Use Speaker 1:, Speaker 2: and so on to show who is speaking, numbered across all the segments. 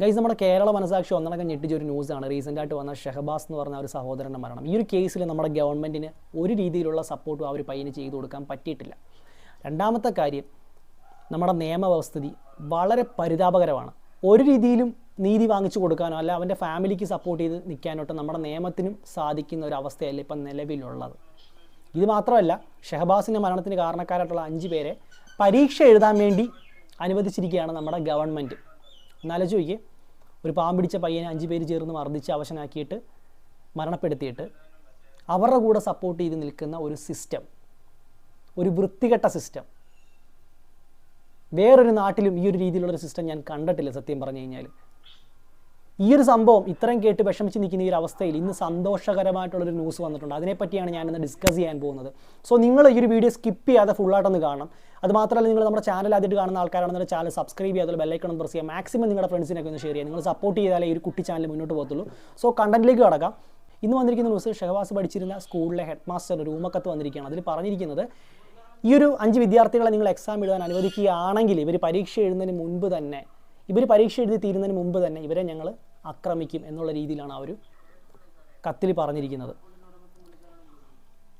Speaker 1: Guys നമ്മുടെ കേരള മനസാക്ഷി ഒന്നടക്കം ഞെട്ടിച്ച ഒരു ന്യൂസാണ്. റീസെന്റ് ആയിട്ട് വന്ന ഷഹബാസ് എന്ന് പറഞ്ഞ ഒരു സഹോദരന്റെ മരണം. ഈ ഒരു കേസിൽ നമ്മുടെ ഗവൺമെന്റിന് ഒരു രീതിയിലുള്ള സപ്പോർട്ടും ഒരു പയ്യന് ചെയ്തു കൊടുക്കാൻ പറ്റിയിട്ടില്ല. രണ്ടാമത്തെ കാര്യം നമ്മുടെ നിയമവ്യവസ്ഥിതി വളരെ പരിതാപകരമാണ്. ഒരു രീതിയിലും നീതി വാങ്ങിച്ചു കൊടുക്കാനോ അല്ല അവന്റെ ഫാമിലിക്ക് സപ്പോർട്ട് ചെയ്ത് നിൽക്കാനോട്ട് നമ്മുടെ നിയമത്തിനും സാധിക്കുന്ന ഒരു അവസ്ഥയല്ല ഇപ്പം നിലവിലുള്ളത്. ഇത് മാത്രമല്ല ഷഹബാസിന്റെ മരണത്തിന് കാരണക്കാരായിട്ടുള്ള അഞ്ച് പേരെ പരീക്ഷ എഴുതാൻ വേണ്ടി അനുവദിച്ചിരിക്കുകയാണ് നമ്മുടെ ഗവൺമെന്റ് എന്നാലോചിച്ച് നോക്കിയേ ഒരു പാമ്പിടിച്ച പയ്യനെ അഞ്ച് പേര് ചേർന്ന് മർദ്ദിച്ച് അവശനാക്കിയിട്ട് മരണപ്പെടുത്തിയിട്ട് അവരുടെ കൂടെ സപ്പോർട്ട് ചെയ്ത് നിൽക്കുന്ന ഒരു സിസ്റ്റം ഒരു വൃത്തികെട്ട സിസ്റ്റം വേറൊരു നാട്ടിലും ഈ ഒരു രീതിയിലുള്ളൊരു സിസ്റ്റം ഞാൻ കണ്ടിട്ടില്ല സത്യം പറഞ്ഞു കഴിഞ്ഞാൽ ഈ ഒരു സംഭവം ഇത്രയും കേട്ട് വിഷമിച്ച് നിൽക്കുന്ന ഈ ഒരു അവസ്ഥയിൽ ഇന്ന് സന്തോഷകരമായിട്ടുള്ളൊരു ന്യൂസ് വന്നിട്ടുണ്ട്. അതിനെപ്പറ്റിയാണ് ഞാനിന്ന് ഡിസ്കസ് ചെയ്യാൻ പോകുന്നത്. സോ നിങ്ങൾ ഈ ഒരു വീഡിയോ സ്കിപ്പ് ചെയ്യാതെ ഫുള്ളായിട്ടൊന്ന് കാണണം. അത് മാത്രമല്ല നിങ്ങൾ നമ്മുടെ ചാനൽ ആദ്യമായിട്ട് കാണുന്ന ആൾക്കാരാണെന്നുണ്ടെങ്കിൽ ചാനൽ സബ്സ്ക്രൈബ് ചെയ്യാതെ ബെല്ലൈക്കണം പ്രസ് ചെയ്യുക. മാക്സിമം നിങ്ങളുടെ ഫ്രണ്ട്സിനൊക്കെ ഒന്ന് ഷെയർ ചെയ്യുക. നിങ്ങൾ സപ്പോർട്ട് ചെയ്താലേ ഈ ഒരു കുട്ടി ചാനൽ മുന്നോട്ട് പോകത്തുള്ളൂ. സോ കണ്ടന്റിലേക്ക് കടക്കാം. ഇന്ന് വന്നിരിക്കുന്ന ന്യൂസ് ഷെഹവാസ് പഠിച്ചിരുന്ന സ്കൂളിലെ ഹെഡ് മാസ്റ്റർ റൂമക്കത്ത് വന്നിരിക്കുകയാണ്. അതിൽ പറഞ്ഞിരിക്കുന്നത് ഈ ഒരു അഞ്ച് വിദ്യാർത്ഥികളെ നിങ്ങൾ എക്സാം എഴുതാൻ അനുവദിക്കുകയാണെങ്കിൽ ഇവർ പരീക്ഷ എഴുതുന്നതിന് മുൻപ് തന്നെ ഇവർ പരീക്ഷ എഴുതി തീരുന്നതിന് മുമ്പ് തന്നെ ഇവരെ ഞങ്ങൾ ആക്രമിക്കും എന്നുള്ള രീതിയിലാണ് ആ ഒരു കത്തിൽ പറഞ്ഞിരിക്കുന്നത്.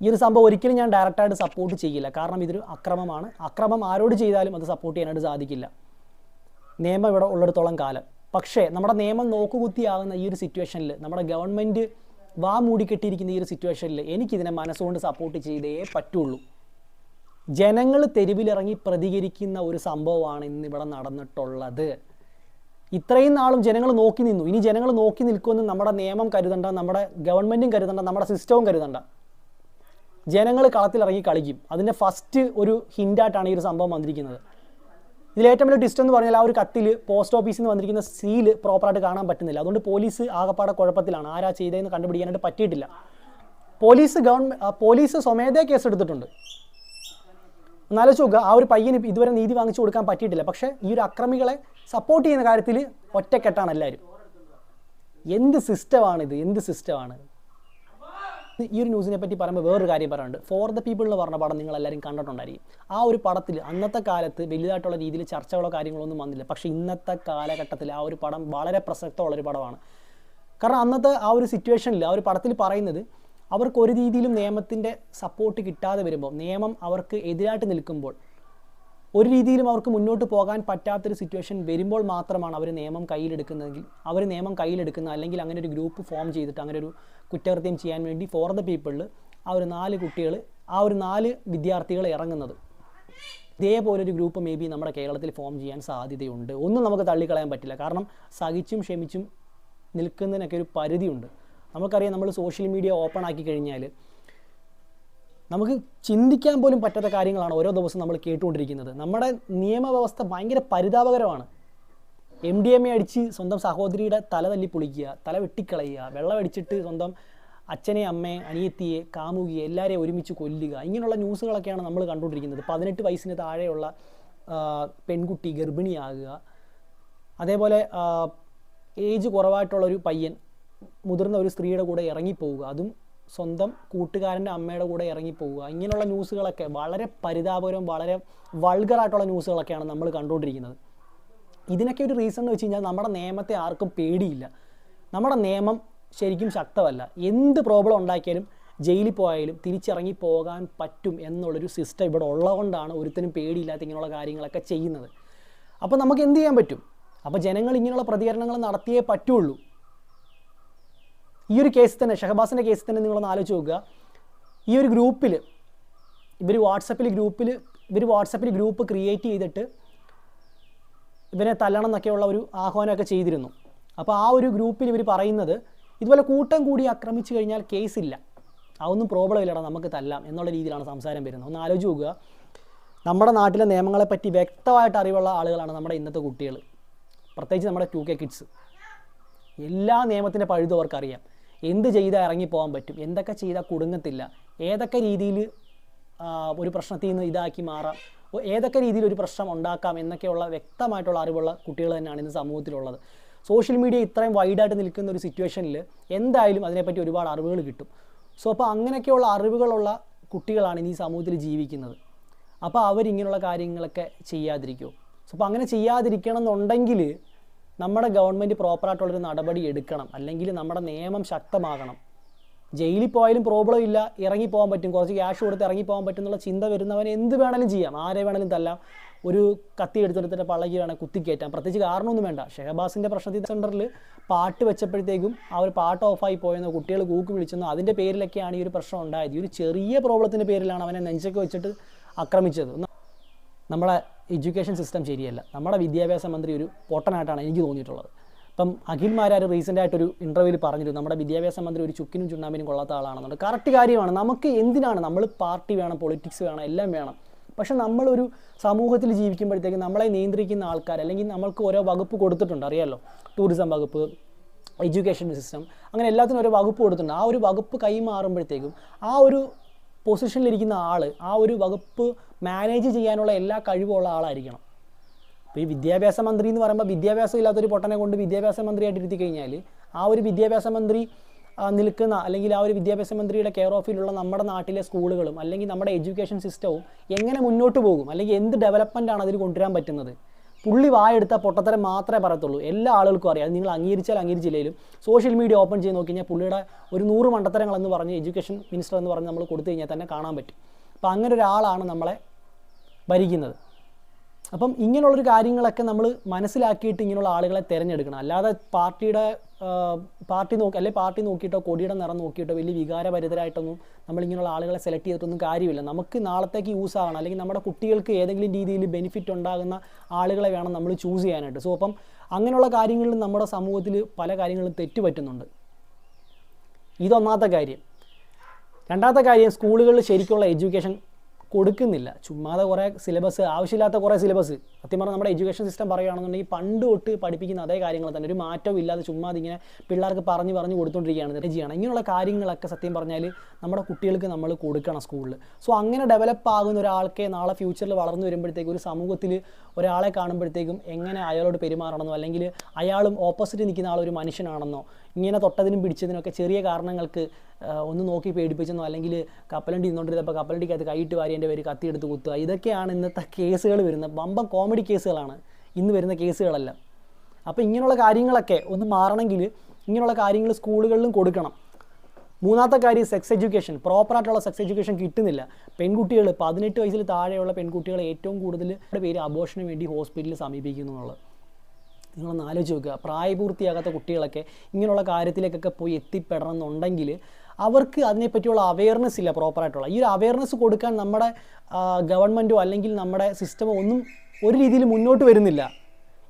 Speaker 1: ഈ ഒരു സംഭവം ഒരിക്കലും ഞാൻ ഡയറക്റ്റായിട്ട് സപ്പോർട്ട് ചെയ്യില്ല. കാരണം ഇതൊരു അക്രമമാണ്. അക്രമം ആരോട് ചെയ്താലും അത് സപ്പോർട്ട് ചെയ്യാനായിട്ട് സാധിക്കില്ല. നിയമം ഇവിടെ ഉള്ളിടത്തോളം കാലം. പക്ഷേ നമ്മുടെ നിയമം നോക്കുകുത്തിയാകുന്ന ഈ ഒരു സിറ്റുവേഷനിൽ നമ്മുടെ ഗവൺമെന്റ് വാ മൂടിക്കെട്ടിയിരിക്കുന്ന ഈ ഒരു സിറ്റുവേഷനിൽ എനിക്കിതിനെ മനസ്സുകൊണ്ട് സപ്പോർട്ട് ചെയ്തേ പറ്റുള്ളൂ. ജനങ്ങൾ തെരുവിലിറങ്ങി പ്രതികരിക്കുന്ന ഒരു സംഭവമാണ് ഇന്നിവിടെ നടന്നിട്ടുള്ളത്. ഇത്രയും നാളും ജനങ്ങൾ നോക്കി നിന്നു. ഇനി ജനങ്ങൾ നോക്കി നിൽക്കുമെന്ന് നമ്മുടെ നിയമം കരുതണ്ട നമ്മുടെ ഗവൺമെന്റും കരുതണ്ട നമ്മുടെ സിസ്റ്റവും കരുതണ്ട. ജനങ്ങൾ കളത്തിലിറങ്ങി കളിക്കും. അതിന്റെ ഫസ്റ്റ് ഒരു ഹിന്റായിട്ടാണ് ഈ ഒരു സംഭവം വന്നിരിക്കുന്നത്. ഇതിൽ ഏറ്റവും വലിയ ട്വിസ്റ്റ് എന്ന് പറഞ്ഞാൽ ആ ഒരു കത്തിൽ പോസ്റ്റ് ഓഫീസിൽ നിന്ന് വന്നിരിക്കുന്ന സീൽ പ്രോപ്പറായിട്ട് കാണാൻ പറ്റുന്നില്ല. അതുകൊണ്ട് പോലീസ് ആകപ്പാടെ കുഴപ്പത്തിലാണ്. ആരാ ചെയ്തതെന്ന് കണ്ടുപിടിക്കാനായിട്ട് പറ്റിയിട്ടില്ല. പോലീസ് ഗവൺമെന്റ് പോലീസ് സ്വമേധയാ കേസ് എടുത്തിട്ടുണ്ട്. എന്നാലോചിച്ച് നോക്കുക ആ ഒരു പയ്യന് ഇതുവരെ നീതി വാങ്ങിച്ചു കൊടുക്കാൻ പറ്റിയിട്ടില്ല. പക്ഷേ ഈ ഒരു അക്രമികളെ സപ്പോർട്ട് ചെയ്യുന്ന കാര്യത്തിൽ ഒറ്റക്കെട്ടാണ് എല്ലാവരും. എന്ത് സിസ്റ്റമാണ് ഇത്? എന്ത് സിസ്റ്റമാണ് ഈ ഒരു ന്യൂസിനെ പറ്റി പറയുമ്പോൾ വേറൊരു കാര്യം പറയാനുണ്ട്. ഫോർ ദ പീപ്പിൾ എന്ന് പറഞ്ഞ പടം നിങ്ങൾ എല്ലാവരും കണ്ടിട്ടുണ്ടായിരിക്കും. ആ ഒരു പടത്തിൽ അന്നത്തെ കാലത്ത് വലുതായിട്ടുള്ള രീതിയിൽ ചർച്ചകളോ കാര്യങ്ങളോ ഒന്നും വന്നില്ല. പക്ഷേ ഇന്നത്തെ കാലഘട്ടത്തിൽ ആ ഒരു പടം വളരെ പ്രസക്തമുള്ളൊരു പടമാണ്. കാരണം അന്നത്തെ ആ ഒരു സിറ്റുവേഷനിൽ ആ ഒരു പടത്തിൽ പറയുന്നത് അവർക്ക് ഒരു രീതിയിലും നിയമത്തിന്റെ സപ്പോർട്ട് കിട്ടാതെ വരുമ്പോൾ നിയമം അവർക്ക് എതിരായിട്ട് നിൽക്കുമ്പോൾ ഒരു രീതിയിലും അവർക്ക് മുന്നോട്ട് പോകാൻ പറ്റാത്തൊരു സിറ്റുവേഷൻ വരുമ്പോൾ മാത്രമാണ് അവർ നിയമം കയ്യിലെടുക്കുന്നതെങ്കിൽ അവർ നിയമം കയ്യിലെടുക്കുന്ന അല്ലെങ്കിൽ അങ്ങനെ ഒരു ഗ്രൂപ്പ് ഫോം ചെയ്തിട്ട് അങ്ങനെ ഒരു കുറ്റകൃത്യം ചെയ്യാൻ വേണ്ടി ഫോർ ദ പീപ്പിളിൽ ആ ഒരു നാല് കുട്ടികൾ ആ ഒരു നാല് വിദ്യാർത്ഥികൾ ഇറങ്ങുന്നത്. ഇതേപോലൊരു ഗ്രൂപ്പ് മേ ബി നമ്മുടെ കേരളത്തിൽ ഫോം ചെയ്യാൻ സാധ്യതയുണ്ട്. ഒന്നും നമുക്ക് തള്ളിക്കളയാൻ പറ്റില്ല. കാരണം സഹിച്ചും ക്ഷമിച്ചും നിൽക്കുന്നതിനൊക്കെ ഒരു പരിധിയുണ്ട്. നമുക്കറിയാം നമ്മൾ സോഷ്യൽ മീഡിയ ഓപ്പൺ ആക്കി കഴിഞ്ഞാൽ നമുക്ക് ചിന്തിക്കാൻ പോലും പറ്റാത്ത കാര്യങ്ങളാണ് ഓരോ ദിവസവും നമ്മൾ കേട്ടുകൊണ്ടിരിക്കുന്നത്. നമ്മുടെ നിയമവ്യവസ്ഥ ഭയങ്കര പരിതാപകരമാണ്. എം ഡി എം എ അടിച്ച് സ്വന്തം സഹോദരിയുടെ തല തല്ലി പൊളിക്കുക തല വെട്ടിക്കളയുക വെള്ളം അടിച്ചിട്ട് സ്വന്തം അച്ഛനെ അമ്മയെ അനിയത്തിയെ കാമുകിയെ എല്ലാവരെയും ഒരുമിച്ച് കൊല്ലുക. ഇങ്ങനെയുള്ള ന്യൂസുകളൊക്കെയാണ് നമ്മൾ കണ്ടുകൊണ്ടിരിക്കുന്നത്. പതിനെട്ട് വയസ്സിന് താഴെയുള്ള പെൺകുട്ടി ഗർഭിണിയാകുക. അതേപോലെ ഏജ് കുറവായിട്ടുള്ളൊരു പയ്യൻ മുതിർന്ന ഒരു സ്ത്രീയുടെ കൂടെ ഇറങ്ങിപ്പോവുക. അതും സ്വന്തം കൂട്ടുകാരന്റെ അമ്മയുടെ കൂടെ ഇറങ്ങിപ്പോവുക. ഇങ്ങനെയുള്ള ന്യൂസുകളൊക്കെ വളരെ പരിതാപകരവും വളരെ വൾഗറായിട്ടുള്ള ന്യൂസുകളൊക്കെയാണ് നമ്മൾ കണ്ടുകൊണ്ടിരിക്കുന്നത്. ഇതിനൊക്കെ ഒരു റീസൺ എന്ന് വെച്ച് കഴിഞ്ഞാൽ നമ്മുടെ നിയമത്തെ ആർക്കും പേടിയില്ല. നമ്മുടെ നിയമം ശരിക്കും ശക്തമല്ല. എന്ത് പ്രോബ്ലം ഉണ്ടാക്കിയാലും ജയിലിൽ പോയാലും തിരിച്ചിറങ്ങി പോകാൻ പറ്റും എന്നുള്ളൊരു സിസ്റ്റം ഇവിടെ ഉള്ളതുകൊണ്ടാണ് ഒരുത്തിനും പേടിയില്ലാത്ത ഇങ്ങനെയുള്ള കാര്യങ്ങളൊക്കെ ചെയ്യുന്നത്. അപ്പോൾ നമുക്ക് എന്ത് ചെയ്യാൻ പറ്റും? അപ്പോൾ ജനങ്ങൾ ഇങ്ങനെയുള്ള പ്രതികരണങ്ങൾ നടത്തിയേ പറ്റുള്ളൂ. ഈ ഒരു കേസ് തന്നെ ഷഹബാസിന്റെ കേസ് തന്നെ നിങ്ങളൊന്ന് ആലോചിച്ച് നോക്കുക. ഈ ഒരു ഗ്രൂപ്പിൽ ഇവർ വാട്സപ്പിൽ ഗ്രൂപ്പിൽ ഇവർ വാട്സപ്പിൽ ഗ്രൂപ്പ് ക്രിയേറ്റ് ചെയ്തിട്ട് ഇവരെ തല്ലണം എന്നൊക്കെയുള്ള ഒരു ആഹ്വാനമൊക്കെ ചെയ്തിരുന്നു. അപ്പോൾ ആ ഒരു ഗ്രൂപ്പിൽ ഇവർ പറയുന്നത് ഇതുപോലെ കൂട്ടം കൂടി ആക്രമിച്ചു കഴിഞ്ഞാൽ കേസില്ല അതൊന്നും പ്രോബ്ലം ഇല്ലടാ നമുക്ക് തല്ലാം എന്നുള്ള രീതിയിലാണ് സംസാരം വരുന്നത്. ഒന്ന് ആലോചിച്ച് നോക്കുക. നമ്മുടെ നാട്ടിലെ നിയമങ്ങളെപ്പറ്റി വ്യക്തമായിട്ട് അറിവുള്ള ആളുകളാണ് നമ്മുടെ ഇന്നത്തെ കുട്ടികൾ പ്രത്യേകിച്ച് നമ്മുടെ ടു കെ കിഡ്സ് എല്ലാ നിയമത്തിന്റെ പഴുതും അവർക്കറിയാം. എന്ത് ചെയ്താൽ ഇറങ്ങിപ്പോകാൻ പറ്റും? എന്തൊക്കെ ചെയ്താൽ കുടുങ്ങത്തില്ല? ഏതൊക്കെ രീതിയിൽ ഒരു പ്രശ്നത്തിൽ നിന്ന് ഇതാക്കി മാറാം? ഏതൊക്കെ രീതിയിൽ ഒരു പ്രശ്നം ഉണ്ടാക്കാം എന്നൊക്കെയുള്ള വ്യക്തമായിട്ടുള്ള അറിവുള്ള കുട്ടികൾ തന്നെയാണ് ഇന്ന് സമൂഹത്തിലുള്ളത്. സോഷ്യൽ മീഡിയ ഇത്രയും വൈഡായിട്ട് നിൽക്കുന്ന ഒരു സിറ്റുവേഷനിൽ എന്തായാലും അതിനെപ്പറ്റി ഒരുപാട് അറിവുകൾ കിട്ടും. സോ അപ്പോൾ അങ്ങനെയൊക്കെയുള്ള അറിവുകളുള്ള കുട്ടികളാണ് ഇനി ഈ സമൂഹത്തിൽ ജീവിക്കുന്നത്. അപ്പോൾ അവരിങ്ങനെയുള്ള കാര്യങ്ങളൊക്കെ ചെയ്യാതിരിക്കുമോ സോ അപ്പോൾ അങ്ങനെ ചെയ്യാതിരിക്കണം എന്നുണ്ടെങ്കിൽ നമ്മുടെ ഗവൺമെന്റ് പ്രോപ്പറായിട്ടുള്ളൊരു നടപടി എടുക്കണം. അല്ലെങ്കിൽ നമ്മുടെ നിയമം ശക്തമാകണം. ജയിലിൽ പോയാലും പ്രോബ്ലം ഇല്ല. ഇറങ്ങി പോകാൻ പറ്റും. കുറച്ച് ക്യാഷ് കൊടുത്ത് ഇറങ്ങി പോകാൻ പറ്റും എന്നുള്ള ചിന്ത വരുന്നവൻ എന്ത് വേണമെങ്കിലും ചെയ്യാം. ആരെ വേണമെങ്കിലും തല്ലാം. ഒരു കത്തി എടുത്തെടുത്തിട്ട് പള്ളകി വേണം കുത്തിക്കയറ്റാം പ്രത്യേകിച്ച് കാരണമൊന്നും വേണ്ട. ഷെഹബാസിന്റെ പ്രശ്നത്തിൽ സെന്ററിൽ പാട്ട് വെച്ചപ്പോഴത്തേക്കും ആ ഒരു പാട്ട് ഓഫായി പോയെന്നോ കുട്ടികൾ കൂക്ക് വിളിച്ചെന്നോ അതിന്റെ പേരിലൊക്കെയാണ് ഈ ഒരു പ്രശ്നം ഉണ്ടായത്. ഈ ഒരു ചെറിയ പ്രോബ്ലത്തിന്റെ പേരിലാണ് അവനെ നെഞ്ചൊക്കെ വെച്ചിട്ട് ആക്രമിച്ചത്. നമ്മളെ എഡ്യൂക്കേഷൻ സിസ്റ്റം ശരിയല്ല. നമ്മുടെ വിദ്യാഭ്യാസ മന്ത്രി ഒരു പൊട്ടനായിട്ടാണ് എനിക്ക് തോന്നിയിട്ടുള്ളത്. ഇപ്പം അഖിൽ മാരാർ റീസെന്റ് ആയിട്ടൊരു ഇന്റർവ്യൂവിൽ പറഞ്ഞിരുന്നു നമ്മുടെ വിദ്യാഭ്യാസ മന്ത്രി ഒരു ചുക്കിനും ചുണ്ണാമ്പിനും കൊള്ളാത്ത ആളാണെന്നുണ്ട്. കറക്റ്റ് കാര്യമാണ്. നമുക്ക് എന്തിനാണ്? നമ്മൾ പാർട്ടി വേണം പൊളിറ്റിക്സ് വേണം എല്ലാം വേണം. പക്ഷെ നമ്മളൊരു സമൂഹത്തിൽ ജീവിക്കുമ്പോഴത്തേക്ക് നമ്മളെ നിയന്ത്രിക്കുന്ന ആൾക്കാർ അല്ലെങ്കിൽ നമ്മൾക്ക് ഓരോ വകുപ്പ് കൊടുത്തിട്ടുണ്ട് അറിയാമല്ലോ ടൂറിസം വകുപ്പ് എഡ്യൂക്കേഷൻ സിസ്റ്റം അങ്ങനെ എല്ലാത്തിനും ഓരോ വകുപ്പ് കൊടുത്തിട്ടുണ്ട്. ആ ഒരു വകുപ്പ് കൈമാറുമ്പോഴത്തേക്കും ആ ഒരു പൊസിഷനിലിരിക്കുന്ന ആൾ ആ ഒരു വകുപ്പ് മാനേജ് ചെയ്യാനുള്ള എല്ലാ കഴിവുള്ള ആളായിരിക്കണം. ഇപ്പോൾ ഈ വിദ്യാഭ്യാസ മന്ത്രി എന്ന് പറയുമ്പോൾ വിദ്യാഭ്യാസം ഇല്ലാത്തൊരു പൊട്ടനെ കൊണ്ട് വിദ്യാഭ്യാസ മന്ത്രിയായിട്ട് ഇരുത്തി കഴിഞ്ഞാൽ ആ ഒരു വിദ്യാഭ്യാസ മന്ത്രി നിൽക്കുന്ന അല്ലെങ്കിൽ ആ ഒരു വിദ്യാഭ്യാസ മന്ത്രിയുടെ കെയർ ഓഫിലുള്ള നമ്മുടെ നാട്ടിലെ സ്കൂളുകളും അല്ലെങ്കിൽ നമ്മുടെ എഡ്യൂക്കേഷൻ സിസ്റ്റവും എങ്ങനെ മുന്നോട്ട് പോകും? അല്ലെങ്കിൽ എന്ത് ഡെവലപ്മെന്റ് ആണ് അതിൽ കൊണ്ടുവരാൻ പറ്റുന്നത്? പുള്ളി വായെടുത്ത പൊട്ടത്തരം മാത്രമേ പറയത്തുള്ളൂ. എല്ലാ ആളുകൾക്കും അറിയാം. നിങ്ങൾ അംഗീകരിച്ചാൽ അംഗീകരിച്ചില്ലെങ്കിലും സോഷ്യൽ മീഡിയ ഓപ്പൺ ചെയ്ത് നോക്കി കഴിഞ്ഞാൽ പുള്ളിയുടെ ഒരു നൂറ് മണ്ടത്തരങ്ങളെന്ന് പറഞ്ഞ് എഡ്യൂക്കേഷൻ മിനിസ്റ്റർ എന്ന് പറഞ്ഞ് നമ്മൾ കൊടുത്തു കഴിഞ്ഞാൽ തന്നെ കാണാൻ പറ്റും. അപ്പോൾ അങ്ങനെ ഒരാളാണ് നമ്മളെ ഭരിക്കുന്നത്. അപ്പം ഇങ്ങനെയുള്ളൊരു കാര്യങ്ങളൊക്കെ നമ്മൾ മനസ്സിലാക്കിയിട്ട് ഇങ്ങനെയുള്ള ആളുകളെ തിരഞ്ഞെടുക്കണം. അല്ലാതെ പാർട്ടിയുടെ പാർട്ടി നോക്കി അല്ലെങ്കിൽ പാർട്ടി നോക്കിയിട്ടോ കൊടിയുടെ നിറം നോക്കിയിട്ടോ വലിയ വികാരഭരിതരായിട്ടൊന്നും നമ്മളിങ്ങനെയുള്ള ആളുകളെ സെലക്ട് ചെയ്തിട്ടൊന്നും കാര്യമില്ല. നമുക്ക് നാളത്തേക്ക് യൂസ് ആകണം. അല്ലെങ്കിൽ നമ്മുടെ കുട്ടികൾക്ക് ഏതെങ്കിലും രീതിയിൽ ബെനിഫിറ്റ് ഉണ്ടാകുന്ന ആളുകളെ വേണം നമ്മൾ ചൂസ് ചെയ്യാനായിട്ട്. സോ അപ്പം അങ്ങനെയുള്ള കാര്യങ്ങളിൽ നമ്മുടെ സമൂഹത്തിൽ പല കാര്യങ്ങളും തെറ്റുപറ്റുന്നുണ്ട് ഇതൊന്നാമത്തെ കാര്യം. രണ്ടാമത്തെ കാര്യം സ്കൂളുകളിൽ ശരിക്കുള്ള എഡ്യൂക്കേഷൻ കൊടുക്കുന്നില്ല. ചുമ്മാതെ കുറേ സിലബസ് ആവശ്യമില്ലാത്ത കുറേ സിലബസ് സത്യം പറഞ്ഞാൽ നമ്മുടെ എഡ്യൂക്കേഷൻ സിസ്റ്റം പറയുകയാണെന്നുണ്ടെങ്കിൽ പണ്ട് തൊട്ട് പഠിപ്പിക്കുന്ന അതേ കാര്യങ്ങൾ തന്നെ. ഒരു മാറ്റവും ഇല്ലാതെ ചുമ്മാതെ ഇങ്ങനെ പിള്ളേർക്ക് പറഞ്ഞു പറഞ്ഞു കൊടുത്തുകൊണ്ടിരിക്കുകയാണ് ചെയ്യണം. ഇങ്ങനെയുള്ള കാര്യങ്ങളൊക്കെ സത്യം പറഞ്ഞാൽ നമ്മുടെ കുട്ടികൾക്ക് നമ്മൾ കൊടുക്കണം സ്കൂളിൽ സോ അങ്ങനെ ഡെവലപ്പ് ആകുന്ന ഒരാൾക്കെ നാളെ ഫ്യൂച്ചറിൽ വളർന്നു വരുമ്പോഴത്തേക്കും ഒരു സമൂഹത്തിൽ ഒരാളെ കാണുമ്പോഴത്തേക്കും എങ്ങനെ അയാളോട് പെരുമാറണമെന്നോ അല്ലെങ്കിൽ അയാളും ഓപ്പോസിറ്റ് നിൽക്കുന്ന ആൾ ഒരു മനുഷ്യനാണെന്നോ ഇങ്ങനെ തൊട്ടതിനും പിടിച്ചതിനൊക്കെ ചെറിയ കാരണങ്ങൾക്ക് ഒന്ന് നോക്കി പേടിപ്പിച്ചെന്നോ അല്ലെങ്കിൽ കപ്പലണ്ടി നിന്നുകൊണ്ടിരുന്നപ്പോൾ കപ്പലണ്ടിക്കകത്ത് കൈയിട്ട് വാരി എന്റെ പേര് കത്തിയെടുത്ത് കുത്തുക. ഇതൊക്കെയാണ് ഇന്നത്തെ കേസുകൾ വരുന്നത്. വമ്പം കോമഡി കേസുകളാണ് ഇന്ന് വരുന്ന കേസുകളെല്ലാം. അപ്പോൾ ഇങ്ങനെയുള്ള കാര്യങ്ങളൊക്കെ ഒന്ന് മാറണമെങ്കിൽ ഇങ്ങനെയുള്ള കാര്യങ്ങൾ സ്കൂളുകളിലും കൊടുക്കണം. മൂന്നാമത്തെ കാര്യം സെക്സ് എഡ്യൂക്കേഷൻ. പ്രോപ്പറായിട്ടുള്ള സെക്സ് എഡ്യൂക്കേഷൻ കിട്ടുന്നില്ല. പെൺകുട്ടികൾ പതിനെട്ട് വയസ്സിൽ താഴെയുള്ള പെൺകുട്ടികൾ ഏറ്റവും കൂടുതൽ പേര് അബോഷന് വേണ്ടി ഹോസ്പിറ്റലിൽ സമീപിക്കുന്നു എന്നുള്ളത് നിങ്ങളൊന്ന് ആലോചിച്ച് നോക്കുക. പ്രായപൂർത്തിയാകാത്ത കുട്ടികളൊക്കെ ഇങ്ങനെയുള്ള കാര്യത്തിലേക്കൊക്കെ പോയി എത്തിപ്പെടണം എന്നുണ്ടെങ്കിൽ അവർക്ക് അതിനെപ്പറ്റിയുള്ള അവയർനെസ് ഇല്ല പ്രോപ്പറായിട്ടുള്ള ഈ ഒരു അവയർനെസ് കൊടുക്കാൻ നമ്മുടെ ഗവൺമെന്റോ അല്ലെങ്കിൽ നമ്മുടെ സിസ്റ്റമോ ഒന്നും ഒരു രീതിയിൽ മുന്നോട്ട് വരുന്നില്ല.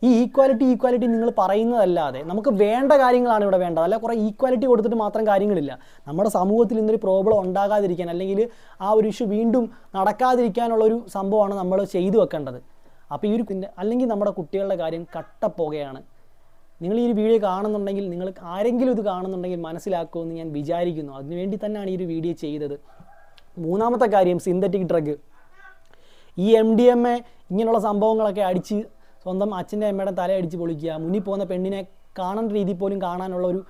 Speaker 1: ഈ ഈക്വാലിറ്റി ഈക്വാലിറ്റി നിങ്ങൾ പറയുന്നതല്ലാതെ നമുക്ക് വേണ്ട കാര്യങ്ങളാണ് ഇവിടെ വേണ്ടത്. അല്ല കുറേ ഈക്വാലിറ്റി കൊടുത്തിട്ട് മാത്രം കാര്യങ്ങളില്ല. നമ്മുടെ സമൂഹത്തിൽ ഇന്നൊരു പ്രോബ്ലം ഉണ്ടാകാതിരിക്കാൻ അല്ലെങ്കിൽ ആ ഒരു ഇഷ്യൂ വീണ്ടും നടക്കാതിരിക്കാനുള്ള ഒരു സംഭവമാണ് നമ്മൾ ചെയ്തു വെക്കേണ്ടത്. അപ്പോൾ ഈ ഒരു അല്ലെങ്കിൽ നമ്മുടെ കുട്ടികളുടെ കാര്യം കട്ടപ്പോകയാണ്. നിങ്ങൾ ഈ ഒരു വീഡിയോ കാണുന്നുണ്ടെങ്കിൽ നിങ്ങൾ ആരെങ്കിലും ഇത് കാണുന്നുണ്ടെങ്കിൽ മനസ്സിലാക്കുമെന്ന് ഞാൻ വിചാരിക്കുന്നു. അതിനുവേണ്ടി തന്നെയാണ് ഈ ഒരു വീഡിയോ ചെയ്തത്. മൂന്നാമത്തെ കാര്യം സിന്തറ്റിക് ഡ്രഗ് ഈ എം ഡി എം എ ഇങ്ങനെയുള്ള സംഭവങ്ങളൊക്കെ അടിച്ച് സ്വന്തം അച്ഛന്റെ അമ്മയുടെ തല അടിച്ച് പൊളിക്കുക മുന്നിൽ പോകുന്ന പെണ്ണിനെ കാണേണ്ട രീതിയിൽ പോലും കാണാനുള്ള ഒരു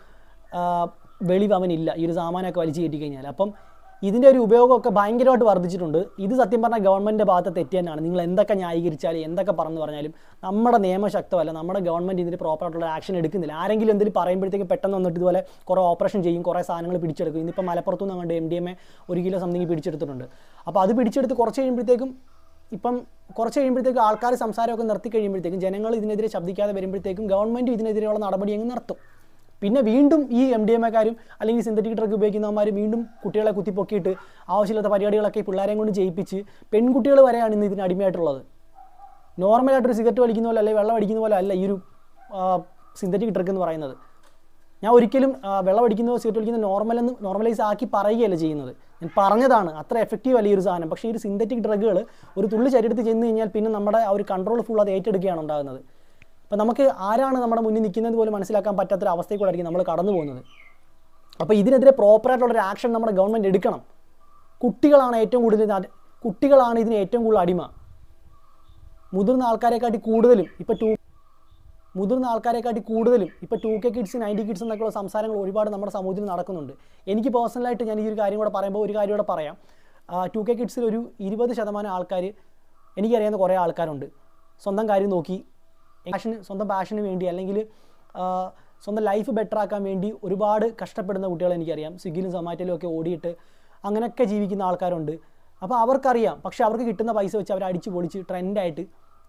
Speaker 1: വെളിവ് അവനില്ല. ഈ ഒരു സാമാനമൊക്കെ വലിച്ചു കയറ്റി കഴിഞ്ഞാൽ അപ്പം ഇതിന്റെ ഒരു ഉപയോഗമൊക്കെ ഭയങ്കരമായിട്ട് വർദ്ധിച്ചിട്ടുണ്ട്. ഇത് സത്യം പറഞ്ഞാൽ ഗവൺമെന്റിന്റെ ഭാഗത്ത് തെറ്റ് തന്നെയാണ്. നിങ്ങൾ എന്തൊക്കെ ന്യായീകരിച്ചാലും എന്തൊക്കെ പറഞ്ഞു പറഞ്ഞാലും നമ്മുടെ നിയമശക്തമല്ല നമ്മുടെ ഗവൺമെന്റ് ഇതിന് പ്രോപ്പറായിട്ടുള്ള ആക്ഷൻ എടുക്കുന്നില്ല. ആരെങ്കിലും എന്തെങ്കിലും പറയുമ്പോഴത്തേക്ക് പെട്ടെന്ന് വന്നിട്ട് ഇതുപോലെ കുറേ ഓപ്പറേഷൻ ചെയ്യും കുറേ സാധനങ്ങൾ പിടിച്ചെടുക്കും. ഇന്നിപ്പോൾ മലപ്പുറത്തു നിന്ന് കണ്ട് എം ഡി എം എ ഒരു കിലോ സംതിങ് പിടിച്ചെടുത്തിട്ടുണ്ട്. അപ്പോൾ അത് പിടിച്ചെടുത്ത് കുറച്ച് കഴിയുമ്പോഴത്തേക്കും ഇപ്പം കുറച്ച് കഴിയുമ്പോഴത്തേക്കും ആൾക്കാർ സംസാരമൊക്കെ നിർത്തി കഴിയുമ്പോഴത്തേക്കും ജനങ്ങൾ ഇതിനെതിരെ ശബ്ദിക്കാതെ വരുമ്പോഴത്തേക്കും ഗവൺമെന്റ് ഇതിനെതിരെയുള്ള നടപടി അങ്ങ് നിർത്തും. പിന്നെ വീണ്ടും ഈ എം ഡി എമ്മക്കാരും അല്ലെങ്കിൽ സിന്തറ്റിക് ഡ്രഗ് ഉപയോഗിക്കുന്നവന്മാർ വീണ്ടും കുട്ടികളെ കുത്തിപ്പൊക്കിയിട്ട് ആവശ്യമില്ലാത്ത പരിപാടികളൊക്കെ പിള്ളേരെയും കൊണ്ട് ചെയ്യിപ്പിച്ച് പെൺകുട്ടികൾ വരെയാണ് ഇന്ന് ഇതിന് അടിമയായിട്ടുള്ളത്. നോർമലായിട്ടൊരു സിഗരറ്റ് വലിക്കുന്ന പോലെ അല്ലെങ്കിൽ വെള്ളം അടിക്കുന്ന പോലെ അല്ല ഈ ഒരു സിന്തറ്റിക് ഡ്രഗ് എന്ന് പറയുന്നത്. ഞാൻ ഒരിക്കലും വെള്ളം അടിക്കുന്നതോ സിഗരറ്റ് വലിക്കുന്ന നോർമൽ എന്ന് നോർമലൈസ് ആക്കി പറയുകയല്ല ചെയ്യുന്നത്. ഞാൻ പറഞ്ഞതാണ് അത്ര എഫക്റ്റീവ് അല്ല ഈ ഒരു സാധനം. പക്ഷേ ഈ ഒരു സിന്തറ്റിക് ഡ്രഗുകൾ ഒരു തുള്ളി ശരീരത്തിൽ ചെന്ന് കഴിഞ്ഞാൽ പിന്നെ നമ്മുടെ ആ ഒരു കൺട്രോൾ ഫുൾ അത് ഏറ്റെടുക്കുകയാണ് ഉണ്ടാകുന്നത്. അപ്പം നമുക്ക് ആരാണ് നമ്മുടെ മുന്നിൽ നിൽക്കുന്നത് പോലും മനസ്സിലാക്കാൻ പറ്റാത്തൊരു അവസ്ഥയിൽ കൂടെ നമ്മൾ കടന്നു പോകുന്നത്. അപ്പോൾ ഇതിനെതിരെ പ്രോപ്പറായിട്ടുള്ളൊരു ആക്ഷൻ നമ്മുടെ ഗവൺമെന്റ് എടുക്കണം. കുട്ടികളാണ് ഏറ്റവും കൂടുതൽ കുട്ടികളാണ് ഇതിന് ഏറ്റവും കൂടുതൽ അടിമ. മുതിർന്ന ആൾക്കാരെക്കാട്ടി കൂടുതലും ഇപ്പോൾ ടൂ മുതിർന്ന ആൾക്കാരെക്കാട്ടി കൂടുതലും ഇപ്പോൾ two K kids ninety kids എന്നൊക്കെയുള്ള സംസാരങ്ങൾ ഒരുപാട് നമ്മുടെ സമൂഹത്തിൽ നടക്കുന്നുണ്ട്. എനിക്ക് പേഴ്സണലായിട്ട് ഞാൻ ഈ ഒരു കാര്യം കൂടെ പറയുമ്പോൾ ഒരു കാര്യം കൂടെ പറയാം. ടു കെ കിഡ്സിൽ ഒരു ഇരുപത് ശതമാനം ആൾക്കാർ എനിക്കറിയാവുന്ന കുറേ ആൾക്കാരുണ്ട്. സ്വന്തം കാര്യം നോക്കി പാഷന് സ്വന്തം പാഷന് വേണ്ടി അല്ലെങ്കിൽ സ്വന്തം ലൈഫ് ബെറ്റർ ആക്കാൻ വേണ്ടി ഒരുപാട് കഷ്ടപ്പെടുന്ന കുട്ടികളെ എനിക്കറിയാം. സ്വിഗ്ഗിയിലും സൊമാറ്റോയിലും ഒക്കെ ഓടിയിട്ട് അങ്ങനെയൊക്കെ ജീവിക്കുന്ന ആൾക്കാരുണ്ട്. അപ്പോൾ അവർക്കറിയാം. പക്ഷേ അവർക്ക് കിട്ടുന്ന പൈസ വെച്ച് അവർ അടിച്ച് പൊളിച്ച് ട്രെൻഡായിട്ട്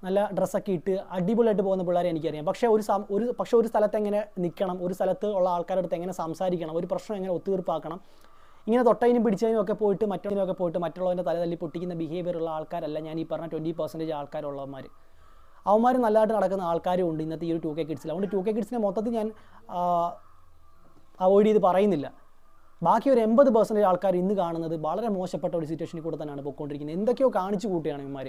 Speaker 1: നല്ല ഡ്രസ്സൊക്കെ ഇട്ട് അടിപൊളിയായിട്ട് പോകുന്ന പിള്ളേരെ എനിക്കറിയാം. പക്ഷേ ഒരു ഒരു പക്ഷേ ഒരു സ്ഥലത്ത് എങ്ങനെ നിൽക്കണം ഒരു സ്ഥലത്ത് ഉള്ള ആൾക്കാരുടെ അടുത്ത് എങ്ങനെ സംസാരിക്കണം ഒരു പ്രശ്നം എങ്ങനെ ഒത്തുതീർപ്പാക്കണം ഇങ്ങനെ തൊട്ടതിനും പിടിച്ചതിനും ഒക്കെ പോയിട്ട് മറ്റൊന്നിനൊക്കെ പോയിട്ട് മറ്റുള്ളവന്റെ തലതല്ലി പൊട്ടിക്കുന്ന ബിഹേവിയർ ഉള്ള ആൾക്കാരല്ല ഞാൻ ഈ പറഞ്ഞ ട്വന്റി പെർസെന്റേജ് ആൾക്കാരുള്ളവന്മാർ അവന്മാർ നല്ലതായിട്ട് നടക്കുന്ന ആൾക്കാരും ഉണ്ട് ഇന്നത്തെ ഈ ഒരു ടു കെ കിഡ്സിൽ അതുകൊണ്ട് ടു കെ കിഡ്സിനെ മൊത്തത്തിൽ ഞാൻ അവോയ്ഡ് ചെയ്ത് പറയുന്നില്ല. ബാക്കി ഒരു എൺപത് പെർസെന്റേജ് ആൾക്കാർ ഇന്ന് കാണുന്നത് വളരെ മോശപ്പെട്ട ഒരു സിറ്റുവേഷനിൽ കൂടെ തന്നെയാണ് പോയിക്കൊണ്ടിരിക്കുന്നത്. എന്തൊക്കെയോ കാണിച്ചു കൂട്ടിയാണ് ഇവന്മാർ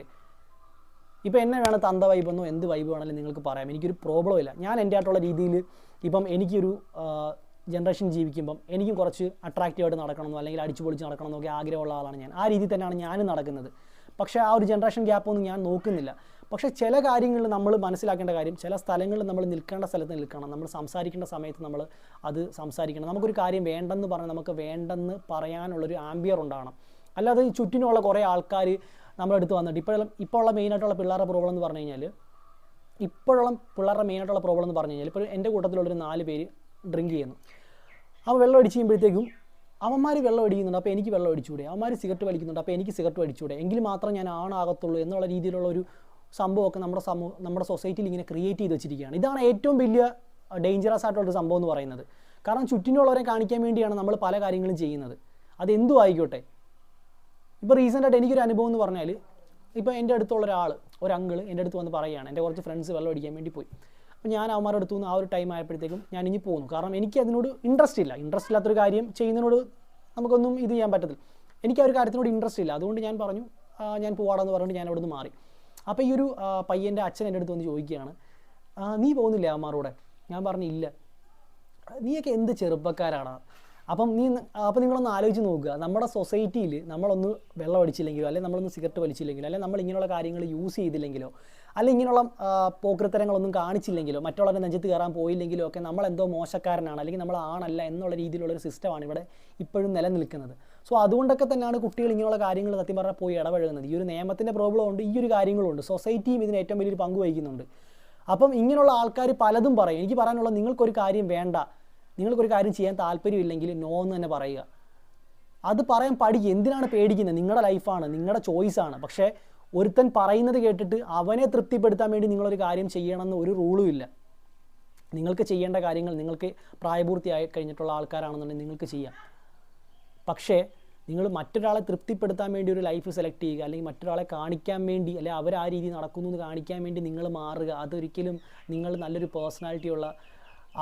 Speaker 1: ഇപ്പോൾ എന്നെ വേണം തന്ത വൈബ് വൈബെന്നോ എന്ത് വൈബ് വേണമെങ്കിലും നിങ്ങൾക്ക് പറയാം. എനിക്കൊരു പ്രോബ്ലം ഇല്ല. ഞാൻ എന്റെ ആയിട്ടുള്ള രീതിയിൽ ഇപ്പം എനിക്കൊരു ജനറേഷൻ ജീവിക്കുമ്പം എനിക്കും കുറച്ച് അട്രാക്റ്റീവായിട്ട് നടക്കണമെന്നോ അല്ലെങ്കിൽ അടിച്ചു പൊളിച്ച് ഒക്കെ ആഗ്രഹമുള്ള ആളാണ് ഞാൻ. ആ രീതിയിൽ തന്നെയാണ് ഞാനും നടക്കുന്നത്. പക്ഷേ ആ ഒരു ജനറേഷൻ ഗ്യാപ്പൊന്നും ഞാൻ നോക്കുന്നില്ല. പക്ഷേ ചില കാര്യങ്ങളിൽ നമ്മൾ മനസ്സിലാക്കേണ്ട കാര്യം ചില സ്ഥലങ്ങളിൽ നമ്മൾ നിൽക്കേണ്ട സ്ഥലത്ത് നിൽക്കണം. നമ്മൾ സംസാരിക്കേണ്ട സമയത്ത് നമ്മൾ അത് സംസാരിക്കണം. നമുക്കൊരു കാര്യം വേണ്ടെന്ന് പറഞ്ഞാൽ നമുക്ക് വേണ്ടെന്ന് പറയാനുള്ളൊരു ആംബിയർ ഉണ്ടാകണം അല്ലാതെ ഈ ചുറ്റിനുള്ള കുറേ ആൾക്കാർ നമ്മുടെ അടുത്ത് വന്നിട്ട് ഇപ്പോഴുള്ള ഇപ്പോൾ ഉള്ള മെയിനായിട്ടുള്ള പിള്ളേരുടെ പ്രോബ്ലം എന്ന് പറഞ്ഞു കഴിഞ്ഞാൽ ഇപ്പോഴുള്ള പിള്ളേരുടെ മെയിനായിട്ടുള്ള പ്രോബ്ലം എന്ന് പറഞ്ഞു കഴിഞ്ഞാൽ ഇപ്പോൾ എന്റെ കൂട്ടത്തിലുള്ളൊരു നാല് പേര് ഡ്രിങ്ക് ചെയ്യുന്നു. അവൻ വെള്ളം അടിച്ച് കഴിയുമ്പോഴത്തേക്കും അവന്മാർ വെള്ളം അടിക്കുന്നുണ്ട്. അപ്പോൾ എനിക്ക് വെള്ളം അടിച്ചുകൂടെ? അവന്മാർ സിഗരറ്റ് വലിക്കുന്നുണ്ട്. അപ്പോൾ എനിക്ക് സിഗരറ്റ് വലിച്ചുകൂടെ? എങ്കിൽ മാത്രം ഞാൻ ആണാകത്തുള്ളൂ എന്നുള്ള രീതിയിലുള്ള ഒരു സംഭവമൊക്കെ നമ്മുടെ സമൂഹം നമ്മുടെ സൊസൈറ്റിയിൽ ഇങ്ങനെ ക്രിയേറ്റ് ചെയ്ത് വെച്ചിരിക്കുകയാണ്. ഇതാണ് ഏറ്റവും വലിയ ഡേഞ്ചറസ് ആയിട്ടുള്ളൊരു സംഭവം എന്ന് പറയുന്നത്. കാരണം ചുറ്റിനുള്ളവരെ കാണിക്കാൻ വേണ്ടിയാണ് നമ്മൾ പല കാര്യങ്ങളും ചെയ്യുന്നത്. അത് എന്തും ആയിക്കോട്ടെ ഇപ്പോൾ റീസെന്റായിട്ട് എനിക്കൊരു അനുഭവം എന്ന് പറഞ്ഞാൽ ഇപ്പോൾ എന്റെ അടുത്തുള്ള ഒരാൾ ഒരു അങ്കിൾ എന്റെ അടുത്ത് വന്ന് പറയുകയാണ്. എന്റെ കുറച്ച് ഫ്രണ്ട്സ് വെള്ളം അടിക്കാൻ വേണ്ടി പോയി. അപ്പോൾ ഞാൻ അവന്മാരുടെ അടുത്തു നിന്ന് ആ ഒരു ടൈം ആയപ്പോഴത്തേക്കും ഞാൻ ഇനി പോകുന്നു. കാരണം എനിക്ക് അതിനോട് ഇൻട്രസ്റ്റ് ഇല്ല. ഇൻട്രസ്റ്റ് ഇല്ലാത്തൊരു കാര്യം ചെയ്യുന്നതിനോട് നമുക്കൊന്നും ഇത് ചെയ്യാൻ പറ്റത്തില്ല. എനിക്ക് ആ ഒരു കാര്യത്തിനോട് ഇൻട്രസ്റ്റ് ഇല്ല. അതുകൊണ്ട് ഞാൻ പറഞ്ഞു ഞാൻ പോവാടെന്ന് പറഞ്ഞിട്ട് ഞാൻ അവിടെ നിന്ന് മാറി. അപ്പോൾ ഈ ഒരു പയ്യന്റെ അച്ഛൻ എന്റെ അടുത്ത് വന്ന് ചോദിക്കുകയാണ് "ആ, നീ പോകുന്നില്ല അവന്മാരോടെ? ഞാൻ പറഞ്ഞു ഇല്ല. നീയൊക്കെ എന്ത് ചെറുപ്പക്കാരാണ്? അപ്പം നീ അപ്പം നിങ്ങളൊന്ന് ആലോചിച്ച് നോക്കുക. നമ്മുടെ സൊസൈറ്റിയിൽ നമ്മളൊന്ന് വെള്ളം അടിച്ചില്ലെങ്കിലോ അല്ലെങ്കിൽ നമ്മളൊന്ന് സിഗരറ്റ് വലിച്ചില്ലെങ്കിലോ അല്ലെങ്കിൽ നമ്മൾ ഇങ്ങനെയുള്ള കാര്യങ്ങൾ യൂസ് ചെയ്തില്ലെങ്കിലോ അല്ലെങ്കിൽ ഇങ്ങനെയുള്ള പോക്കൃത്തരങ്ങളൊന്നും കാണിച്ചില്ലെങ്കിലോ മറ്റുള്ളവരുടെ നെഞ്ചത്ത് കയറാൻ പോയില്ലെങ്കിലോ ഒക്കെ നമ്മളെന്തോ മോശക്കാരനാണ് അല്ലെങ്കിൽ നമ്മൾ ആണല്ല എന്നുള്ള രീതിയിലുള്ള ഒരു സിസ്റ്റമാണ് ഇവിടെ ഇപ്പോഴും നിലനിൽക്കുന്നത്. സോ അതുകൊണ്ടൊക്കെ തന്നെയാണ് കുട്ടികൾ ഇങ്ങനെയുള്ള കാര്യങ്ങൾ സത്യം പറഞ്ഞാൽ പോയി ഇടപഴകുന്നത്. ഈ ഒരു നിയമത്തിന്റെ പ്രോബ്ലം ഉണ്ട് ഈ ഒരു കാര്യങ്ങളുണ്ട് സൊസൈറ്റിയും ഇതിന് ഏറ്റവും വലിയൊരു പങ്ക് വഹിക്കുന്നുണ്ട്. അപ്പം ഇങ്ങനെയുള്ള ആൾക്കാർ പലതും പറയും. എനിക്ക് പറയാനുള്ളത് നിങ്ങൾക്കൊരു കാര്യം വേണ്ട. നിങ്ങൾക്കൊരു കാര്യം ചെയ്യാൻ താല്പര്യമില്ലെങ്കിൽ നോ എന്ന് തന്നെ പറയുക. അത് പറയാൻ പഠിക്കുക എന്തിനാണ് പേടിക്കുന്നത്? നിങ്ങളുടെ ലൈഫാണ് നിങ്ങളുടെ ചോയ്സാണ്. പക്ഷേ ഒരുത്തൻ പറയുന്നത് കേട്ടിട്ട് അവനെ തൃപ്തിപ്പെടുത്താൻ വേണ്ടി നിങ്ങളൊരു കാര്യം ചെയ്യണമെന്ന് ഒരു റൂളും ഇല്ല. നിങ്ങൾക്ക് ചെയ്യേണ്ട കാര്യങ്ങൾ നിങ്ങൾക്ക് പ്രായപൂർത്തിയായി കഴിഞ്ഞിട്ടുള്ള ആൾക്കാരാണെന്നുണ്ടെങ്കിൽ നിങ്ങൾക്ക് ചെയ്യാം. പക്ഷേ നിങ്ങൾ മറ്റൊരാളെ തൃപ്തിപ്പെടുത്താൻ വേണ്ടി ഒരു ലൈഫ് സെലക്ട് ചെയ്യുക അല്ലെങ്കിൽ മറ്റൊരാളെ കാണിക്കാൻ വേണ്ടി അല്ലെങ്കിൽ അവർ ആ രീതി നടക്കുന്നു എന്ന് കാണിക്കാൻ വേണ്ടി നിങ്ങൾ മാറുക അതൊരിക്കലും നിങ്ങൾ നല്ലൊരു പേഴ്സണാലിറ്റിയുള്ള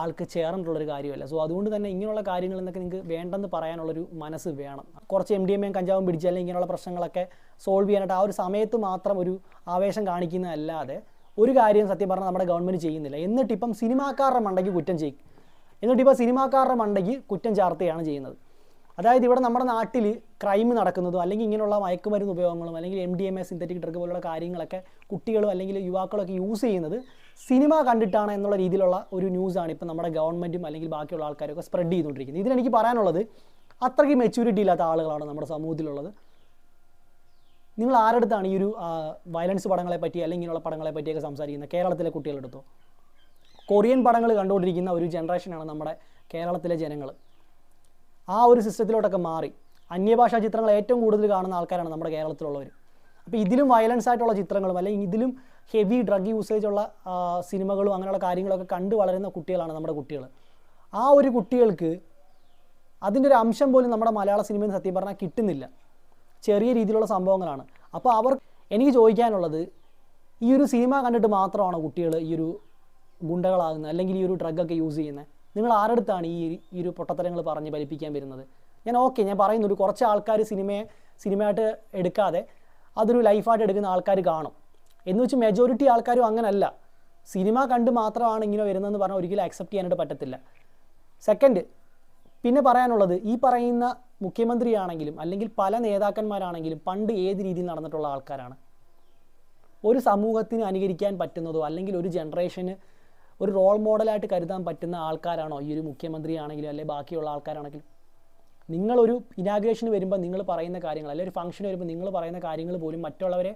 Speaker 1: ആൾക്ക് ചേർന്നിട്ടുള്ളൊരു കാര്യമല്ല. സോ അതുകൊണ്ട് തന്നെ ഇങ്ങനെയുള്ള കാര്യങ്ങൾ എന്നൊക്കെ നിങ്ങൾക്ക് വേണ്ടെന്ന് പറയാനുള്ളൊരു മനസ്സ് വേണം. കുറച്ച് എം ഡി എം എം കഞ്ചാവും പിടിച്ച് അല്ലെങ്കിൽ ഇങ്ങനെയുള്ള പ്രശ്നങ്ങളൊക്കെ സോൾവ് ചെയ്യാനായിട്ട് ആ ഒരു സമയത്ത് മാത്രം ഒരു ആവേശം കാണിക്കുന്നതല്ലാതെ ഒരു കാര്യം സത്യം പറഞ്ഞാൽ നമ്മുടെ ഗവൺമെന്റ് ചെയ്യുന്നില്ല. എന്നിട്ടിപ്പം സിനിമാക്കാരുടെ മണ്ടയ്ക്ക് കുറ്റം ചെയ്യും എന്നിട്ട് ഇപ്പോൾ സിനിമാക്കാരുടെ മണ്ടയ്ക്ക് കുറ്റം ചാർത്തുകയാണ് ചെയ്യുന്നത്. അതായത് ഇവിടെ നമ്മുടെ നാട്ടിൽ ക്രൈം നടക്കുന്നതും അല്ലെങ്കിൽ ഇങ്ങനെയുള്ള മയക്കുമരുന്ന് ഉപയോഗങ്ങളും അല്ലെങ്കിൽ M D M A synthetic drug പോലുള്ള കാര്യങ്ങളൊക്കെ കുട്ടികളും അല്ലെങ്കിൽ യുവാക്കളൊക്കെ യൂസ് ചെയ്യുന്നത് സിനിമ കണ്ടിട്ടാണ് എന്നുള്ള രീതിയിലുള്ള ഒരു ന്യൂസാണ് ഇപ്പം നമ്മുടെ ഗവൺമെന്റും അല്ലെങ്കിൽ ബാക്കിയുള്ള ആൾക്കാരൊക്കെ സ്പ്രെഡ് ചെയ്തുകൊണ്ടിരിക്കുന്നത്. ഇതിലെനിക്ക് പറയാനുള്ളത് അത്രയ്ക്ക് മെച്യൂരിറ്റി ഇല്ലാത്ത ആളുകളാണ് നമ്മുടെ സമൂഹത്തിലുള്ളത്. നിങ്ങൾ ആരടുത്താണ് ഈ ഒരു വയലൻസ് പടങ്ങളെ പറ്റി അല്ലെങ്കിൽ ഇങ്ങനെയുള്ള പടങ്ങളെ പറ്റിയൊക്കെ സംസാരിക്കുന്നത്? കേരളത്തിലെ കുട്ടികളെടുത്തോ കൊറിയൻ പടങ്ങൾ കണ്ടുകൊണ്ടിരിക്കുന്ന ഒരു ജനറേഷനാണ് നമ്മുടെ കേരളത്തിലെ ജനങ്ങൾ ആ ഒരു സിസ്റ്റത്തിലോട്ടൊക്കെ മാറി. അന്യഭാഷാ ചിത്രങ്ങൾ ഏറ്റവും കൂടുതൽ കാണുന്ന ആൾക്കാരാണ് നമ്മുടെ കേരളത്തിലുള്ളവർ. അപ്പോൾ ഇതിലും വയലൻസ് ആയിട്ടുള്ള ചിത്രങ്ങളും അല്ലെങ്കിൽ ഇതിലും ഹെവി ഡ്രഗ് യൂസേജ് ഉള്ള സിനിമകളും അങ്ങനെയുള്ള കാര്യങ്ങളൊക്കെ കണ്ടു വളരുന്ന കുട്ടികളാണ് നമ്മുടെ കുട്ടികൾ ആ ഒരു കുട്ടികൾക്ക് അതിന്റെ ഒരു അംശം പോലും നമ്മുടെ മലയാള സിനിമയിൽ സത്യം പറഞ്ഞാൽ കിട്ടുന്നില്ല. ചെറിയ രീതിയിലുള്ള സംഭവങ്ങളാണ്. അപ്പോൾ അവർ എനിക്ക് ചോദിക്കാനുള്ളത് ഈ ഒരു സിനിമ കണ്ടിട്ട് മാത്രമാണോ കുട്ടികൾ ഈ ഒരു ഗുണ്ടകളാകുന്നത്? അല്ലെങ്കിൽ ഈ ഒരു ഡ്രഗ് ഒക്കെ യൂസ് ചെയ്യുന്നത്? നിങ്ങൾ ആരടുത്താണ് ഈ ഈ ഒരു പൊട്ടത്തരങ്ങൾ പറഞ്ഞ് ഫലിപ്പിക്കാൻ വരുന്നത്? ഞാൻ ഓക്കെ ഞാൻ പറയുന്നു ഒരു കുറച്ച് ആൾക്കാർ സിനിമയെ സിനിമയായിട്ട് എടുക്കാതെ അതൊരു ലൈഫായിട്ട് എടുക്കുന്ന ആൾക്കാർ കാണും. എന്ന് വെച്ച് മെജോറിറ്റി ആൾക്കാരും അങ്ങനല്ല. സിനിമ കണ്ട് മാത്രമാണ് ഇങ്ങനെ വരുന്നതെന്ന് പറഞ്ഞാൽ ഒരിക്കലും അക്സെപ്റ്റ് ചെയ്യാനായിട്ട് പറ്റത്തില്ല. സെക്കൻഡ് പിന്നെ പറയാനുള്ളത് ഈ പറയുന്ന മുഖ്യമന്ത്രിയാണെങ്കിലും അല്ലെങ്കിൽ പല നേതാക്കന്മാരാണെങ്കിലും പണ്ട് ഏത് രീതിയിൽ നടന്നിട്ടുള്ള ആൾക്കാരാണ്? ഒരു സമൂഹത്തിന് അനുകരിക്കാൻ പറ്റുന്നതോ അല്ലെങ്കിൽ ഒരു ജനറേഷന് ഒരു റോൾ മോഡലായിട്ട് കരുതാൻ പറ്റുന്ന ആൾക്കാരാണോ? ഈ ഒരു മുഖ്യമന്ത്രി ആണെങ്കിലും അല്ലെങ്കിൽ ബാക്കിയുള്ള ആൾക്കാരാണെങ്കിലും. നിങ്ങളൊരു ഇനാഗ്രേഷന് വരുമ്പോൾ നിങ്ങൾ പറയുന്ന കാര്യങ്ങൾ അല്ലെങ്കിൽ ഒരു ഫംഗ്ഷൻ വരുമ്പോൾ നിങ്ങൾ പറയുന്ന കാര്യങ്ങൾ പോലും മറ്റുള്ളവരെ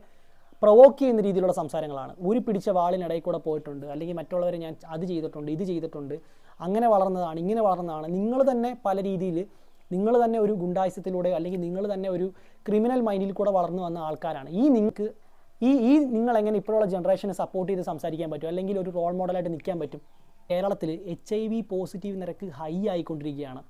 Speaker 1: പ്രൊവോക്ക് ചെയ്യുന്ന രീതിയിലുള്ള സംസാരങ്ങളാണ്. ഒരു പിടിച്ച വാളിനിടയിൽ കൂടെ പോയിട്ടുണ്ട് അല്ലെങ്കിൽ മറ്റുള്ളവരെ ഞാൻ അത് ചെയ്തിട്ടുണ്ട് ഇത് ചെയ്തിട്ടുണ്ട് അങ്ങനെ വളർന്നതാണ് ഇങ്ങനെ വളർന്നതാണ്. നിങ്ങൾ തന്നെ പല രീതിയിൽ നിങ്ങൾ തന്നെ ഒരു ഗുണ്ടായുസത്തിലൂടെ അല്ലെങ്കിൽ നിങ്ങൾ തന്നെ ഒരു ക്രിമിനൽ മൈൻഡിൽ കൂടെ വളർന്നു വന്ന ആൾക്കാരാണ്. ഈ നിങ്ങൾക്ക് ഈ ഈ നിങ്ങൾ എങ്ങനെ ഇപ്പോഴുള്ള ജനറേഷനെ സപ്പോർട്ട് ചെയ്ത് സംസാരിക്കാൻ പറ്റും? അല്ലെങ്കിൽ ഒരു റോൾ മോഡലായിട്ട് നിൽക്കാൻ പറ്റും? കേരളത്തിൽ എച്ച് ഐ വി പോസിറ്റീവ് നിരക്ക് ഹൈ ആയിക്കൊണ്ടിരിക്കുകയാണ്.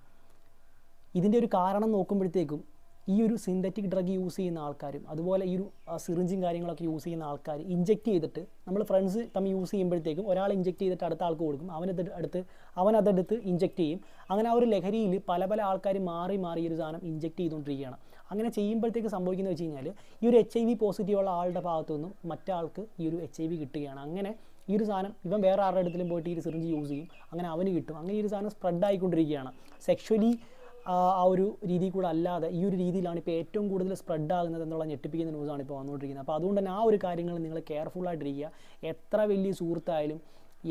Speaker 1: ഇതിന്റെ ഒരു കാരണം നോക്കുമ്പോഴത്തേക്കും ഈ ഒരു സിന്തറ്റിക് ഡ്രഗ് യൂസ് ചെയ്യുന്ന ആൾക്കാരും അതുപോലെ ഈ ഒരു സിറിഞ്ചും കാര്യങ്ങളൊക്കെ യൂസ് ചെയ്യുന്ന ആൾക്കാർ ഇഞ്ചെക്ട് ചെയ്തിട്ട് നമ്മൾ ഫ്രണ്ട്സ് തമ്മിൽ യൂസ് ചെയ്യുമ്പോഴത്തേക്കും ഒരാൾ ഇഞ്ചെക്ട് ചെയ്തിട്ട് അടുത്ത ആൾക്ക് കൊടുക്കും. അവനത് അടുത്ത് അവനതെടുത്ത് ഇഞ്ചെക്ട് ചെയ്യും. അങ്ങനെ ആ ഒരു ലഹരിയിൽ പല പല ആൾക്കാർ മാറി മാറി ഒരു സാധനം ഇഞ്ചെക്ട് ചെയ്തുകൊണ്ടിരിക്കുകയാണ്. അങ്ങനെ ചെയ്യുമ്പോഴത്തേക്ക് സംഭവിക്കുന്നത് വെച്ച് കഴിഞ്ഞാൽ ഈ ഒരു എച്ച് ഐ വി പോസിറ്റീവ് ഉള്ള ആളുടെ ഭാഗത്തുനിന്നും മറ്റാൾക്ക് ഈ ഒരു എച്ച് ഐ വി കിട്ടുകയാണ്. അങ്ങനെ ഈ ഒരു സാധനം ഇവൻ വേറെ ആരുടെ അടുത്തിലും പോയിട്ട് ഈ ഒരു സിറിഞ്ച് യൂസ് ചെയ്യും. അങ്ങനെ അവന് കിട്ടും. അങ്ങനെ ഈ ഒരു സാധനം സ്പ്രെഡ് ആയിക്കൊണ്ടിരിക്കുകയാണ്. സെക്ഷലി ആ ഒരു രീതി കൂടെ അല്ലാതെ ഈ ഒരു രീതിയിലാണ് ഇപ്പോൾ ഏറ്റവും കൂടുതൽ സ്പ്രെഡ് ആകുന്നത് എന്നുള്ള ഞെട്ടിപ്പിക്കുന്ന ന്യൂസാണ് ഇപ്പോൾ വന്നുകൊണ്ടിരിക്കുന്നത്. അപ്പോൾ അതുകൊണ്ട് തന്നെ ആ ഒരു കാര്യങ്ങൾ നിങ്ങൾ കെയർഫുള്ളായിട്ടിരിക്കുക എത്ര വലിയ സുഹൃത്തായാലും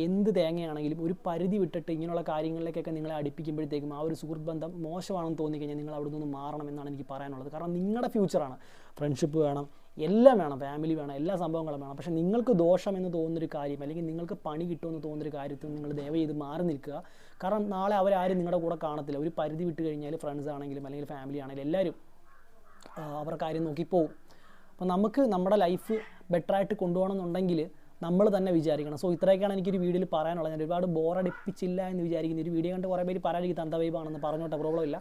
Speaker 1: എന്ത് തേങ്ങയാണെങ്കിലും ഒരു പരിധി വിട്ടിട്ട് ഇങ്ങനെയുള്ള കാര്യങ്ങളിലേക്കൊക്കെ നിങ്ങളെ അടുപ്പിക്കുമ്പോഴത്തേക്കും ആ ഒരു സുഹൃത്ത് ബന്ധം മോശമാണെന്ന് തോന്നിക്കഴിഞ്ഞാൽ നിങ്ങൾ അവിടെ നിന്ന് മാറണം എന്നാണ് എനിക്ക് പറയാനുള്ളത്. കാരണം നിങ്ങളുടെ ഫ്യൂച്ചറാണ് ഫ്രണ്ട്ഷിപ്പ് വേണം എല്ലാം വേണം ഫാമിലി വേണം എല്ലാ സംഭവങ്ങളും വേണം. പക്ഷേ നിങ്ങൾക്ക് ദോഷം എന്ന് തോന്നുന്നൊരു കാര്യം അല്ലെങ്കിൽ നിങ്ങൾക്ക് പണി കിട്ടുമെന്ന് തോന്നുന്നൊരു കാര്യത്തിൽ നിങ്ങൾ ദയവ് ചെയ്ത് മാറി നിൽക്കുക. കാരണം നാളെ അവരാരും നിങ്ങളുടെ കൂടെ കാണത്തില്ല. ഒരു പരിധി വിട്ട് കഴിഞ്ഞാൽ ഫ്രണ്ട്സ് ആണെങ്കിലും അല്ലെങ്കിൽ ഫാമിലി ആണെങ്കിലും എല്ലാവരും അവരുടെ കാര്യം നോക്കി പോകും അപ്പോൾ നമുക്ക് നമ്മുടെ ലൈഫ് ബെറ്ററായിട്ട് കൊണ്ടുപോകണമെന്നുണ്ടെങ്കിൽ നമ്മൾ തന്നെ വിചാരിക്കണം. സോ ഇത്രയൊക്കെയാണ് എനിക്കൊരു വീഡിയോയിൽ പറയാനുള്ളത്. ഞാൻ ഒരുപാട് ബോറടിപ്പിച്ചില്ല എന്ന് വിചാരിക്കുന്നു. ഒരു വീഡിയോ കണ്ട് കുറേ പേര് പറയാൻ തന്ത വൈബാണെന്ന് പറഞ്ഞോട്ടെ പ്രോബ്ലം ഇല്ല.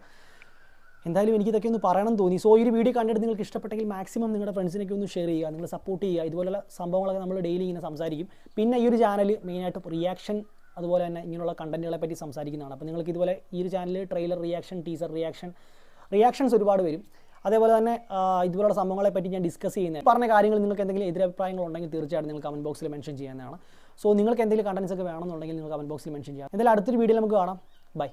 Speaker 1: എന്തായാലും എനിക്ക് ഇതൊക്കെ ഒന്ന് പറയണം തോന്നി. സോ ഈ ഒരു വീഡിയോ കണ്ടിട്ട് നിങ്ങൾക്ക് ഇഷ്ടപ്പെട്ടെങ്കിൽ മാക്സിമം നിങ്ങളുടെ ഫ്രണ്ട്സിനൊക്കെ ഒന്ന് ഷെയർ ചെയ്യുക. നിങ്ങൾ സപ്പോർട്ട് ചെയ്യുക. ഇതുപോലുള്ള സംഭവങ്ങളൊക്കെ നമ്മൾ ഡെയിലി ഇങ്ങനെ സംസാരിക്കും. പിന്നെ ഈ ഒരു ചാനൽ മെയിനായിട്ട് റിയാക്ഷൻ അതുപോലെ തന്നെ ഇങ്ങനെയുള്ള കണ്ടന്റുകളെ പറ്റി സംസാരിക്കുന്നതാണ്. അപ്പോൾ നിങ്ങൾക്ക് ഇതുപോലെ ഈ ഒരു channel trailer reaction teaser reaction reactions ഒരുപാട് വരും. അതേപോലെ തന്നെ ഇതുപോലുള്ള സംഭവങ്ങളെ പറ്റി ഞാൻ ഡിസ്കസ് ചെയ്യുന്നത് പറഞ്ഞ കാര്യങ്ങൾ നിങ്ങൾക്ക് എന്തെങ്കിലും എതിരഭിപ്രായങ്ങൾ ഉണ്ടെങ്കിൽ തീർച്ചയായിട്ടും നിങ്ങൾ കമന്റ് ബോക്സിൽ മെൻഷൻ ചെയ്യുന്നതാണ്. സോ നിങ്ങൾക്ക് എന്തെങ്കിലും കണ്ടൻസ് ഒക്കെ വേണമെന്നുണ്ടെങ്കിൽ നിങ്ങൾ കമന്റ് ബോക്സിൽ മെൻഷൻ ചെയ്യാം. എന്തായാലും അടുത്തൊരു വീഡിയോയിൽ നമുക്ക് കാണാം. ബൈ